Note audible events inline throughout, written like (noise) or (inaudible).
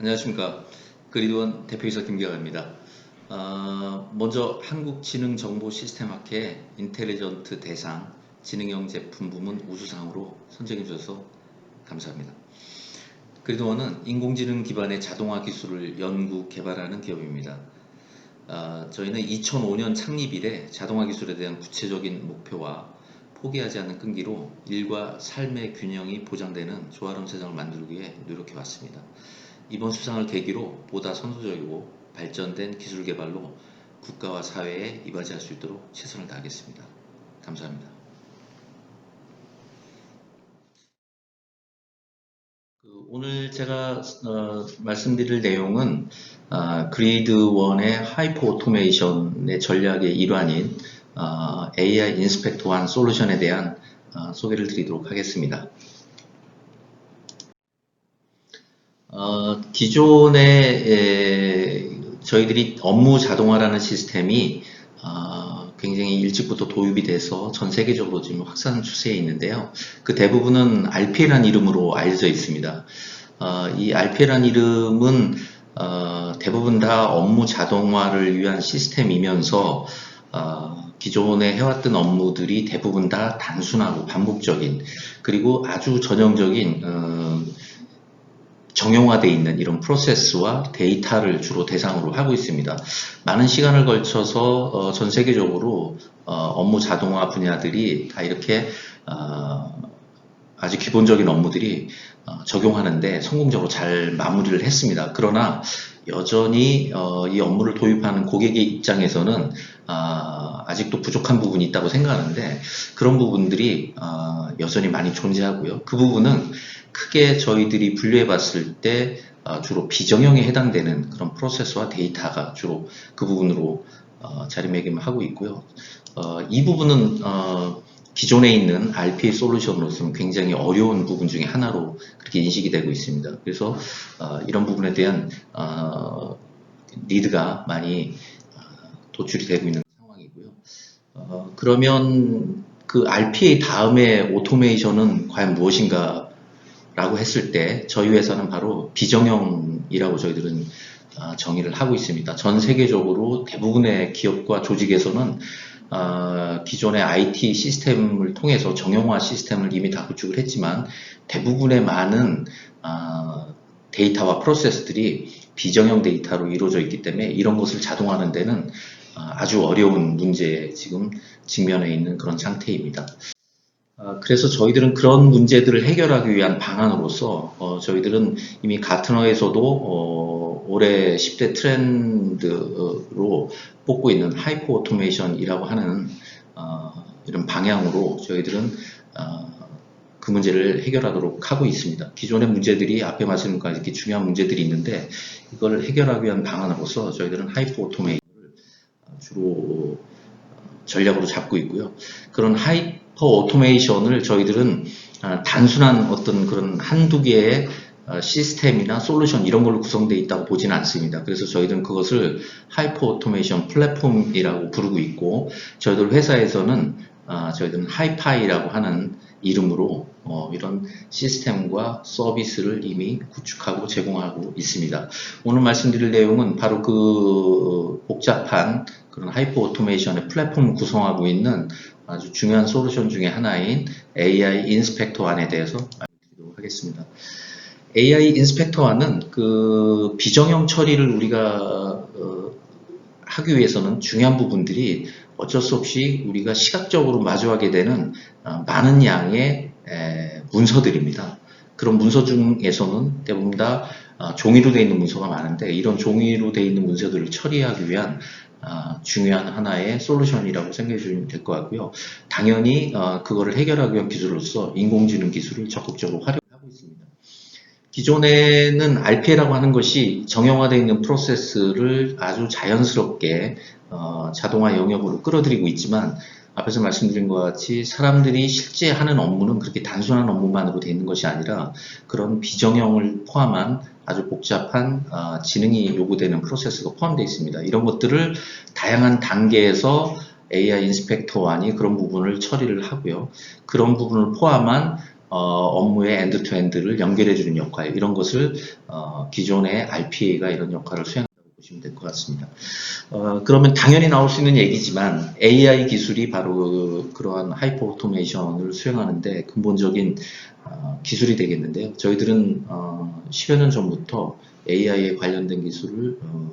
안녕하십니까. 그리드원 대표이사 김경아입니다. 어, 먼저 한국지능정보시스템학회 인텔리전트 대상 지능형 제품 부문 우수상으로 선정해 주셔서 감사합니다. 그리드원은 인공지능 기반의 자동화 기술을 연구 개발하는 기업입니다. 어, 저희는 2005년 창립 이래 자동화 기술에 대한 구체적인 목표와 포기하지 않는 끈기로 일과 삶의 균형이 보장되는 조화로운 세상을 만들기 위해 노력해 왔습니다. 이번 수상을 계기로 보다 선도적이고 발전된 기술 개발로 국가와 사회에 이바지할 수 있도록 최선을 다하겠습니다. 감사합니다. 그 오늘 제가 어, 말씀드릴 내용은 어, 그리드원의 하이퍼 오토메이션의 전략의 일환인 어, AI 인스펙터 1 솔루션에 대한 어, 소개를 드리도록 하겠습니다. 어, 기존에 에, 저희들이 업무 자동화라는 시스템이 어, 굉장히 일찍부터 도입이 돼서 전 세계적으로 지금 확산 추세에 있는데요. 그 대부분은 RPA라는 이름으로 알려져 있습니다. 어, 이 RPA라는 이름은 어, 대부분 다 업무 자동화를 위한 시스템이면서 어, 기존에 해왔던 업무들이 대부분 다 단순하고 반복적인 그리고 아주 전형적인 어, 정형화되어 있는 이런 프로세스와 데이터를 주로 대상으로 하고 있습니다. 많은 시간을 걸쳐서 어, 전 세계적으로 어, 업무 자동화 분야들이 다 이렇게 어, 아주 기본적인 업무들이 어, 적용하는데 성공적으로 잘 마무리를 했습니다. 그러나 여전히 어, 이 업무를 도입하는 고객의 입장에서는 아, 아직도 부족한 부분이 있다고 생각하는데 그런 부분들이 어, 여전히 많이 존재하고요. 그 부분은 크게 저희들이 분류해 봤을 때 어, 주로 비정형에 해당되는 그런 프로세스와 데이터가 주로 그 부분으로 어, 자리매김하고 있고요. 어, 이 부분은 어, 기존에 있는 RPA 솔루션으로서는 굉장히 어려운 부분 중에 하나로 그렇게 인식이 되고 있습니다. 그래서 어, 이런 부분에 대한 어, 리드가 많이 어, 도출이 되고 있는 상황이고요. 어, 그러면 그 RPA 다음에 오토메이션은 과연 무엇인가 라고 했을 때 저희 회사는 바로 비정형이라고 저희들은 어, 정의를 하고 있습니다. 전 세계적으로 대부분의 기업과 조직에서는 어, 기존의 IT 시스템을 통해서 정형화 시스템을 이미 다 구축을 했지만 대부분의 많은 어, 데이터와 프로세스들이 비정형 데이터로 이루어져 있기 때문에 이런 것을 자동화하는 데는 어, 아주 어려운 문제에 지금 직면해 있는 그런 상태입니다. 어, 그래서 저희들은 그런 문제들을 해결하기 위한 방안으로서 어, 저희들은 이미 가트너에서도 어, 올해 10대 트렌드로 뽑고 있는 하이퍼 오토메이션이라고 하는 어, 이런 방향으로 저희들은 어, 그 문제를 해결하도록 하고 있습니다. 기존의 문제들이 앞에 말씀드린 이렇게 중요한 문제들이 있는데 이걸 해결하기 위한 방안으로서 저희들은 하이퍼 오토메이션을 주로 전략으로 잡고 있고요. 그런 하이퍼 오토메이션을 저희들은 아, 단순한 어떤 그런 한두 개의 어, 시스템이나 솔루션 이런 걸로 구성되어 있다고 보지는 않습니다. 그래서 저희들은 그것을 하이퍼 오토메이션 플랫폼이라고 부르고 있고 저희들 회사에서는 아, 저희들은 하이파이라고 하는 이름으로 어, 이런 시스템과 서비스를 이미 구축하고 제공하고 있습니다. 오늘 말씀드릴 내용은 바로 그 복잡한 그런 하이퍼 오토메이션의 플랫폼을 구성하고 있는 아주 중요한 솔루션 중에 하나인 AI 인스펙터 안에 대해서 말씀드리도록 하겠습니다. AI 인스펙터 안은 그 비정형 처리를 우리가 어, 하기 위해서는 중요한 부분들이 어쩔 수 없이 우리가 시각적으로 마주하게 되는 어, 많은 양의 에, 문서들입니다. 그런 문서 중에서는 대부분 다 어, 종이로 되어 있는 문서가 많은데 이런 종이로 되어 있는 문서들을 처리하기 위한 어, 중요한 하나의 솔루션이라고 생각해 주시면 될 것 같고요. 당연히 어, 그거를 해결하기 위한 기술로서 인공지능 기술을 적극적으로 활용하고 있습니다. 기존에는 RPA라고 하는 것이 정형화되어 있는 프로세스를 아주 자연스럽게 어, 자동화 영역으로 끌어들이고 있지만 앞에서 말씀드린 것 같이 사람들이 실제 하는 업무는 그렇게 단순한 업무만으로 되어 있는 것이 아니라 그런 비정형을 포함한 아주 복잡한 어, 지능이 요구되는 프로세스가 포함되어 있습니다. 이런 것들을 다양한 단계에서 AI 인스펙터 안이 그런 부분을 처리를 하고요. 그런 부분을 포함한 어, 업무의 엔드 투 엔드를 연결해 주는 역할 이런 것을 어, 기존의 RPA가 이런 역할을 수행한다고 보시면 될 것 같습니다. 어, 그러면 당연히 나올 수 있는 얘기지만 AI 기술이 바로 그, 그러한 하이퍼 오토메이션을 수행하는데 근본적인 어, 기술이 되겠는데요. 저희들은 어, 10여 년 전부터 AI에 관련된 기술을 어,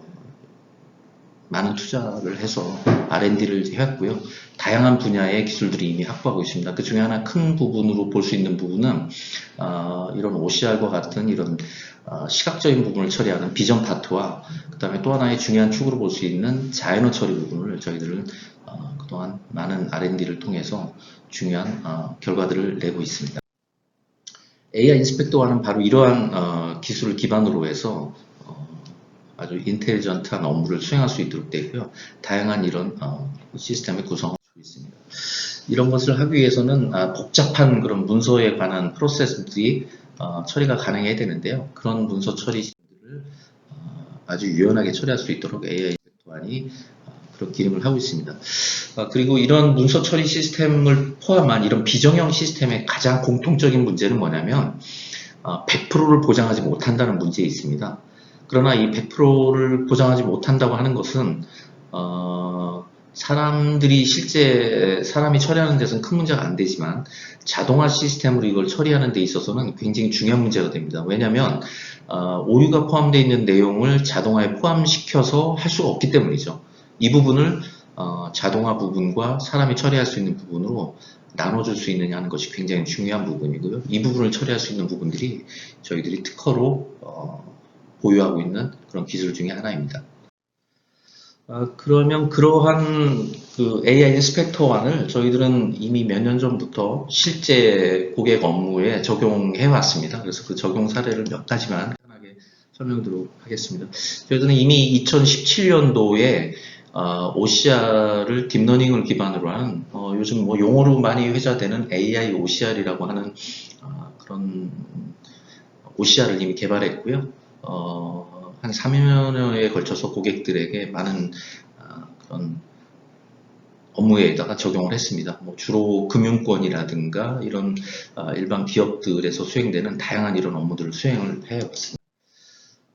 많은 투자를 해서 R&D를 해왔고요. 다양한 분야의 기술들이 이미 확보하고 있습니다. 그 중에 하나 큰 부분으로 볼 수 있는 부분은 어, 이런 OCR과 같은 이런 어, 시각적인 부분을 처리하는 비전 파트와 그 다음에 또 하나의 중요한 축으로 볼 수 있는 자연어 처리 부분을 저희들은 어, 그동안 많은 R&D를 통해서 중요한 어, 결과들을 내고 있습니다. AI 인스펙터와는 바로 이러한 어, 기술을 기반으로 해서 어, 아주 인텔리전트한 업무를 수행할 수 있도록 되고요. 다양한 이런 어, 시스템의 구성을 하고 있습니다. 이런 것을 하기 위해서는 아, 복잡한 그런 문서에 관한 프로세스들이 어, 처리가 가능해야 되는데요. 그런 문서 처리 시스템들을 어, 아주 유연하게 처리할 수 있도록 AI 인스펙터안이 어, 그런 기능을 하고 있습니다. 아, 그리고 이런 문서 처리 시스템을 포함한 이런 비정형 시스템의 가장 공통적인 문제는 뭐냐면 100%를 보장하지 못한다는 문제에 있습니다. 그러나 이 100%를 보장하지 못한다고 하는 것은 어, 사람들이 실제 사람이 처리하는 데서는 큰 문제가 안 되지만 자동화 시스템으로 이걸 처리하는 데 있어서는 굉장히 중요한 문제가 됩니다. 왜냐하면 어, 오류가 포함되어 있는 내용을 자동화에 포함시켜서 할 수가 없기 때문이죠. 이 부분을 어, 자동화 부분과 사람이 처리할 수 있는 부분으로 나눠줄 수 있느냐 하는 것이 굉장히 중요한 부분이고요. 이 부분을 처리할 수 있는 부분들이 저희들이 특허로 어, 보유하고 있는 그런 기술 중에 하나입니다. 아, 그러면 그러한 그 AI 인스펙터안을 저희들은 이미 몇 년 전부터 실제 고객 업무에 적용해 왔습니다. 그래서 그 적용 사례를 몇 가지만 편하게 설명드리도록 하겠습니다. 저희들은 이미 2017년도에 어, OCR을 딥러닝을 기반으로 한 어, 요즘 뭐 용어로 많이 회자되는 AI OCR이라고 하는 어, 그런 OCR을 이미 개발했고요. 어, 한 3년여에 걸쳐서 고객들에게 많은 어, 그런 업무에다가 적용을 했습니다. 뭐 주로 금융권이라든가 이런 어, 일반 기업들에서 수행되는 다양한 이런 업무들을 수행을 해왔습니다.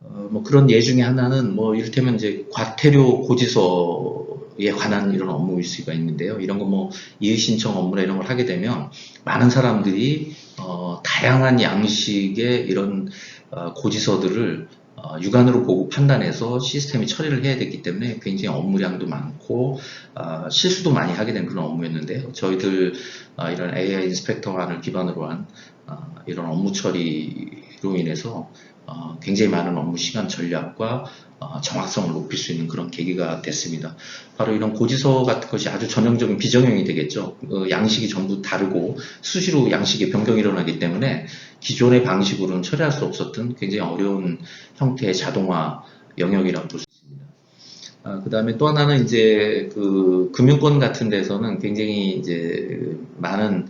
어, 뭐 그런 예 중에 하나는 뭐 이를테면 이제 과태료 고지서 에 관한 이런 업무일 수가 있는데요. 이런 거 뭐 이의 신청 업무나 이런 걸 하게 되면 많은 사람들이 어, 다양한 양식의 이런 어, 고지서들을 어, 육안으로 보고 판단해서 시스템이 처리를 해야 되기 때문에 굉장히 업무량도 많고 어, 실수도 많이 하게 된 그런 업무였는데요. 저희들 어, 이런 AI 인스펙터안을 기반으로 한 어, 이런 업무 처리로 인해서 어, 굉장히 많은 업무 시간 전략과 어, 정확성을 높일 수 있는 그런 계기가 됐습니다. 바로 이런 고지서 같은 것이 아주 전형적인 비정형이 되겠죠. 어, 양식이 전부 다르고 수시로 양식의 변경이 일어나기 때문에 기존의 방식으로는 처리할 수 없었던 굉장히 어려운 형태의 자동화 영역이라고 볼 수 있습니다. 아, 그 다음에 또 하나는 이제 그 금융권 같은 데서는 굉장히 이제 많은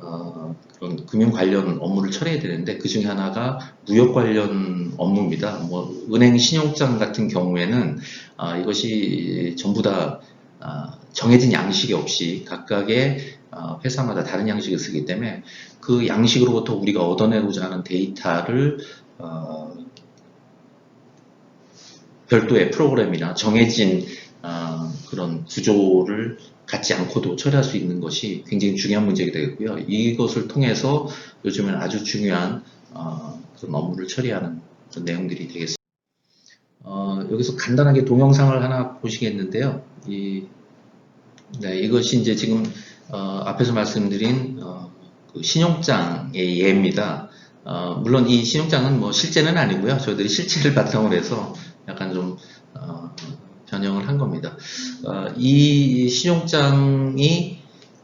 어, 그런 금융 관련 업무를 처리해야 되는데 그 중에 하나가 무역 관련 업무입니다. 뭐 은행 신용장 같은 경우에는 아, 이것이 전부 다 아, 정해진 양식이 없이 각각의 아, 회사마다 다른 양식을 쓰기 때문에 그 양식으로부터 우리가 얻어내고자 하는 데이터를 어, 별도의 프로그램이나 정해진 어, 그런 구조를 갖지 않고도 처리할 수 있는 것이 굉장히 중요한 문제가 되겠고요. 이것을 통해서 요즘은 아주 중요한 어, 그런 업무를 처리하는 그런 내용들이 되겠습니다. 어, 여기서 간단하게 동영상을 하나 보시겠는데요. 이, 네, 이것이 이제 지금 어, 앞에서 말씀드린 어, 그 신용장의 예입니다. 어, 물론 이 신용장은 뭐 실제는 아니고요. 저희들이 실체를 바탕으로 해서 약간 좀 어, 변형을 한 겁니다. 어, 이 신용장이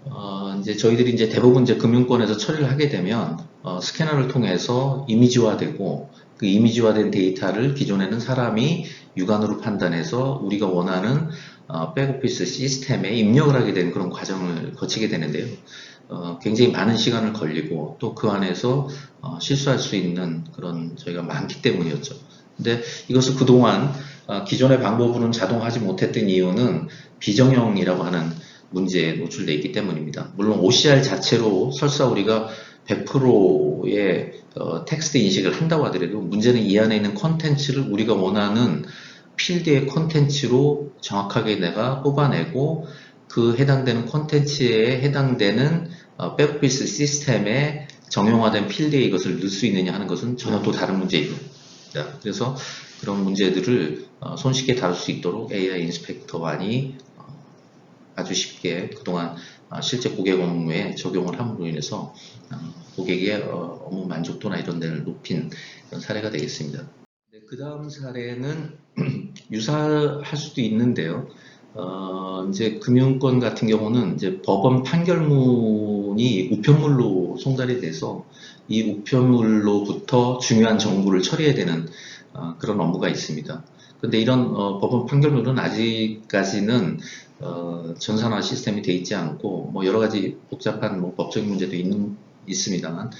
어, 이제 저희들이 이제 대부분 이제 금융권에서 처리를 하게 되면 어, 스캐너를 통해서 이미지화되고 그 이미지화된 데이터를 기존에는 사람이 육안으로 판단해서 우리가 원하는 어, 백오피스 시스템에 입력을 하게 되는 그런 과정을 거치게 되는데요. 어, 굉장히 많은 시간을 걸리고 또 그 안에서 어, 실수할 수 있는 그런 저희가 많기 때문이었죠. 근데 이것을 그동안 어, 기존의 방법으로는 자동하지 못했던 이유는 비정형이라고 하는 문제에 노출되어 있기 때문입니다. 물론 OCR 자체로 설사 우리가 100%의 어, 텍스트 인식을 한다고 하더라도 문제는 이 안에 있는 컨텐츠를 우리가 원하는 필드의 컨텐츠로 정확하게 내가 뽑아내고 그 해당되는 컨텐츠에 해당되는 어, 백오피스 시스템에 정형화된 필드에 이것을 넣을 수 있느냐 하는 것은 전혀 또 다른 문제입니다. 그래서 그런 문제들을 어, 손쉽게 다룰 수 있도록 AI 인스펙터 완이 어, 아주 쉽게 그동안 어, 실제 고객 업무에 적용을 함으로 인해서 어, 고객의 어, 업무 만족도나 이런 데를 높인 그런 사례가 되겠습니다. 그 다음 사례는 (clears throat) 유사할 수도 있는데요. 어, 이제 금융권 같은 경우는 이제 법원 판결문이 우편물로 송달이 돼서 이 우편물로부터 중요한 정보를 처리해야 되는 어, 그런 업무가 있습니다. 근데 이런 어, 법원 판결문은 아직까지는 어, 전산화 시스템이 돼 있지 않고 뭐 여러 가지 복잡한 뭐 법적인 문제도 있는 있습니다만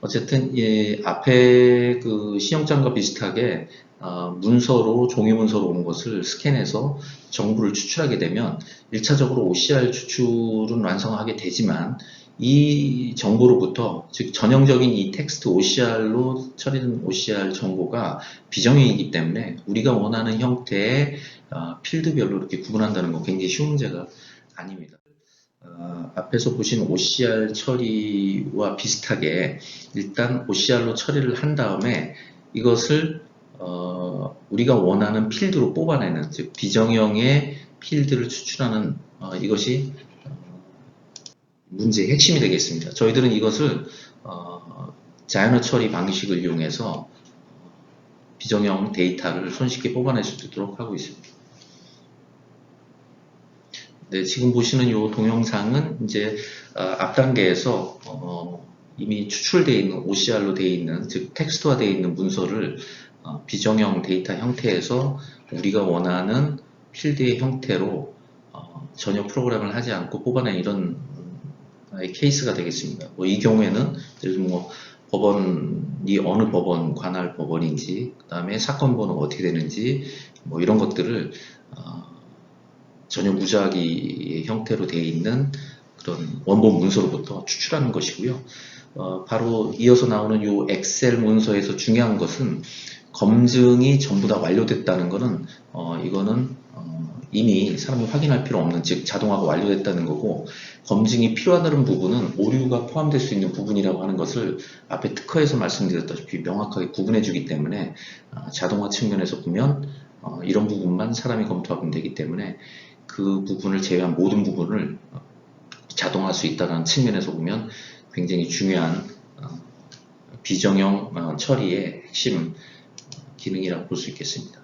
어쨌든 이 앞에 그 시험장과 비슷하게 어, 문서로 종이 문서로 온 것을 스캔해서 정보를 추출하게 되면 1차적으로 OCR 추출은 완성하게 되지만 이 정보로부터 즉 전형적인 이 텍스트 OCR로 처리된 OCR 정보가 비정형이기 때문에 우리가 원하는 형태의 어, 필드별로 이렇게 구분한다는 건 굉장히 쉬운 문제가 아닙니다. 어, 앞에서 보신 OCR 처리와 비슷하게 일단 OCR로 처리를 한 다음에 이것을 어, 우리가 원하는 필드로 뽑아내는 즉 비정형의 필드를 추출하는 어, 이것이 문제의 핵심이 되겠습니다. 저희들은 이것을 어, 자연어 처리 방식을 이용해서 비정형 데이터를 손쉽게 뽑아낼 수 있도록 하고 있습니다. 네, 지금 보시는 이 동영상은 이제 어, 앞 단계에서 어, 이미 추출되어 있는 OCR로 되어 있는 즉 텍스트화 되어 있는 문서를 어, 비정형 데이터 형태에서 우리가 원하는 필드의 형태로 어, 전혀 프로그램을 하지 않고 뽑아낸 이런 케이스가 되겠습니다. 뭐 이 경우에는 예를 뭐 법원이 어느 법원 관할 법원인지 그 다음에 사건 번호가 어떻게 되는지 뭐 이런 것들을 어, 전혀 무작위 형태로 되어 있는 그런 원본 문서로부터 추출하는 것이고요. 어, 바로 이어서 나오는 이 엑셀 문서에서 중요한 것은 검증이 전부 다 완료됐다는 것은 어, 이거는 어, 이미 사람이 확인할 필요 없는 즉 자동화가 완료됐다는 거고 검증이 필요하다는 부분은 오류가 포함될 수 있는 부분이라고 하는 것을 앞에 특허에서 말씀드렸다시피 명확하게 구분해 주기 때문에 어, 자동화 측면에서 보면 어, 이런 부분만 사람이 검토하면 되기 때문에 그 부분을 제외한 모든 부분을 어, 자동화할 수 있다는 측면에서 보면 굉장히 중요한 어, 비정형 어, 처리의 핵심 기능이라고 볼 수 있겠습니다.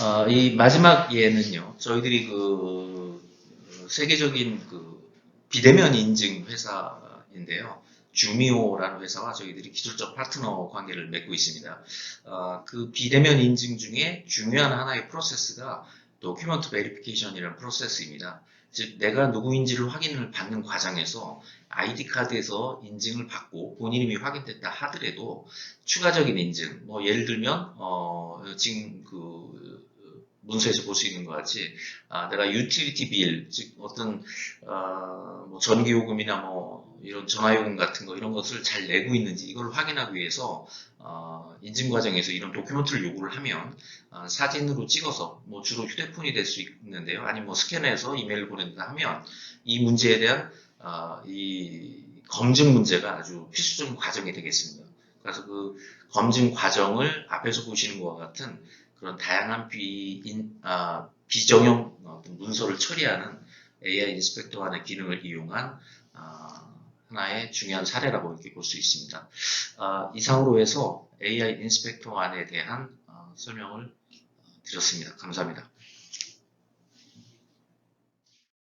어, 이 마지막 예는요, 저희들이 그 세계적인 그 비대면 인증 회사인데요. 주미오라는 회사와 저희들이 기술적 파트너 관계를 맺고 있습니다. 어, 그 비대면 인증 중에 중요한 하나의 프로세스가 도큐먼트 베리피케이션이라는 프로세스입니다. 즉 내가 누구인지를 확인을 받는 과정에서 아이디 카드에서 인증을 받고 본인 이름이 확인됐다 하더라도 추가적인 인증, 뭐 예를 들면 어 지금 그 문서에서 볼 수 있는 것 같이 아, 내가 유틸리티 빌, 즉 어떤 어, 뭐 전기요금이나 뭐 이런 전화요금 같은 거 이런 것을 잘 내고 있는지 이걸 확인하기 위해서 어, 인증 과정에서 이런 도큐멘트를 요구를 하면 어, 사진으로 찍어서 뭐 주로 휴대폰이 될 수 있는데요, 아니면 뭐 스캔해서 이메일 보낸다 하면 이 문제에 대한 어, 이 검증 문제가 아주 필수적인 과정이 되겠습니다. 그래서 그 검증 과정을 앞에서 보시는 것과 같은 그런 다양한 비 인, 아, 비정형 문서를 처리하는 AI 인스펙터 안의 기능을 이용한 아, 하나의 중요한 사례라고 이렇게 볼 수 있습니다. 아, 이상으로 해서 AI 인스펙터 안에 대한 어, 설명을 드렸습니다. 감사합니다.